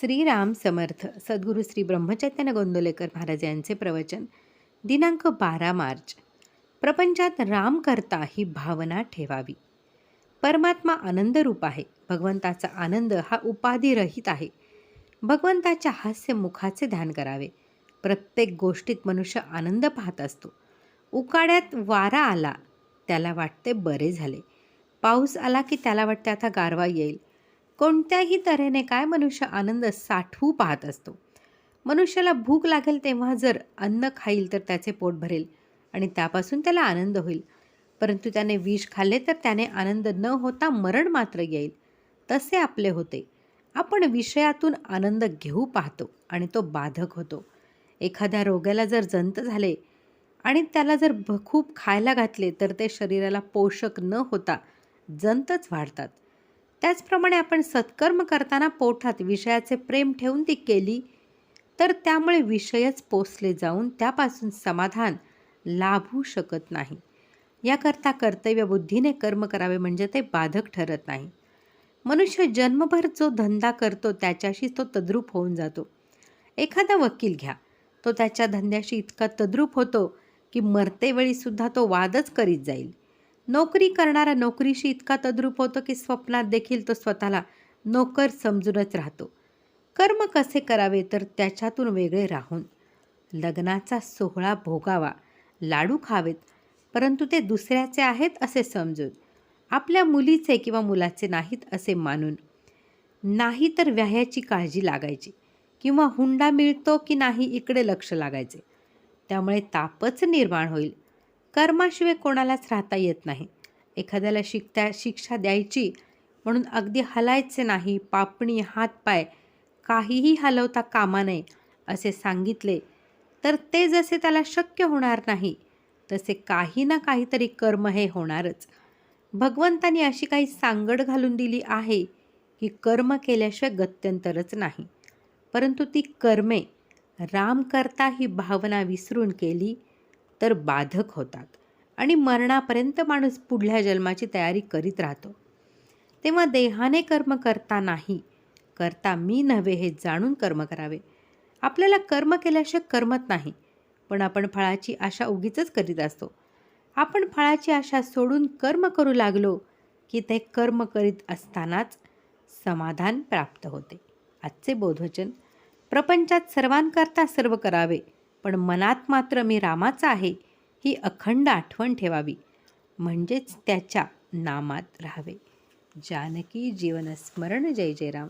श्रीराम समर्थ सद्गुरू श्री ब्रह्मचैतन्य गोंदोलेकर महाराज यांचे प्रवचन दिनांक बारा मार्च. प्रपंचात राम करता ही भावना ठेवावी. परमात्मा आनंदरूप आहे. भगवंताचा आनंद हा उपाधिरहित आहे. भगवंताच्या हास्य मुखाचे ध्यान करावे. प्रत्येक गोष्टीत मनुष्य आनंद पाहत असतो. उकाड्यात वारा आला त्याला वाटते बरे झाले. पाऊस आला की त्याला वाटते आता गारवा येईल. कोणत्याही तऱ्हेने काय मनुष्य आनंद साठवू पाहत असतो? मनुष्याला भूक लागेल तेव्हा जर अन्न खाईल तर त्याचे पोट भरेल आणि त्यापासून त्याला आनंद होईल. परंतु त्याने विष खाल्ले तर त्याने आनंद न होता मरण मात्र येईल. तसे आपले होते. आपण विषयातून आनंद घेऊ पाहतो आणि तो बाधक होतो. एखाद्या रोग्याला जर जंत झाले आणि त्याला जर भ खूप खायला घातले तर ते शरीराला पोषक न होता जंतच वाढतात. त्याचप्रमाणे आपण सत्कर्म करताना पोटात विषयाचे प्रेम ठेवून ती केली तर त्यामुळे विषयच पोचले जाऊन त्यापासून समाधान लाभू शकत नाही. याकरता कर्तव्य बुद्धीने कर्म करावे म्हणजे ते बाधक ठरत नाही. मनुष्य जन्मभर जो धंदा करतो त्याच्याशी तो तद्रूप होऊन जातो. एखादा वकील घ्या तो त्याच्या धंद्याशी इतका तद्रूप होतो की मरतेवेळीसुद्धा तो वादच करीत जाईल. नोकरी करणारा नोकरीशी इतका तद्रूप होतो की स्वप्नात देखील तो स्वतःला नोकर समजूनच राहतो. कर्म कसे करावे तर त्याच्यातून वेगळे राहून. लग्नाचा सोहळा भोगावा लाडू खावेत परंतु ते दुसऱ्याचे आहेत असे समजून आपल्या मुलीचे किंवा मुलाचे नाहीत असे मानून. नाही तर व्याह्याची काळजी लागायची किंवा हुंडा मिळतो की नाही इकडे लक्ष लागायचे. त्यामुळे तापच निर्माण होईल. कर्माशिवाय कोणालाच राहता येत नाही. एखाद्याला शिकता शिक्षा द्यायची म्हणून अगदी हलायचे नाही पापणी हातपाय काहीही हलवता कामा नये असे सांगितले तर ते जसे त्याला शक्य होणार नाही तसे काही ना काहीतरी कर्म हे होणारच. भगवंतानी अशी काही सांगड घालून दिली आहे की कर्म केल्याशिवाय गत्यंतरच नाही. परंतु ती कर्मे राम करता ही भावना विसरून केली तर बाधक होतात आणि मरणापर्यंत माणूस पुढल्या जन्माची तयारी करीत राहतो. तेव्हा देहाने कर्म करता नाही करता मी नव्हे हे जाणून कर्म करावे. आपल्याला कर्म केल्याशिवाय करमत नाही पण आपण फळाची आशा उगीच करीत असतो. आपण फळाची आशा सोडून कर्म करू लागलो की ते कर्म करीत असतानाच समाधान प्राप्त होते. आजचे बोधवचन प्रपंचात सर्वांकरता सर्व करावे पण मनात मात्र मी रामाचा आहे ही अखंड आठवण ठेवावी. म्हणजेच त्याच्या नामात राहावे. जानकी जीवनस्मरण. जय जयराम.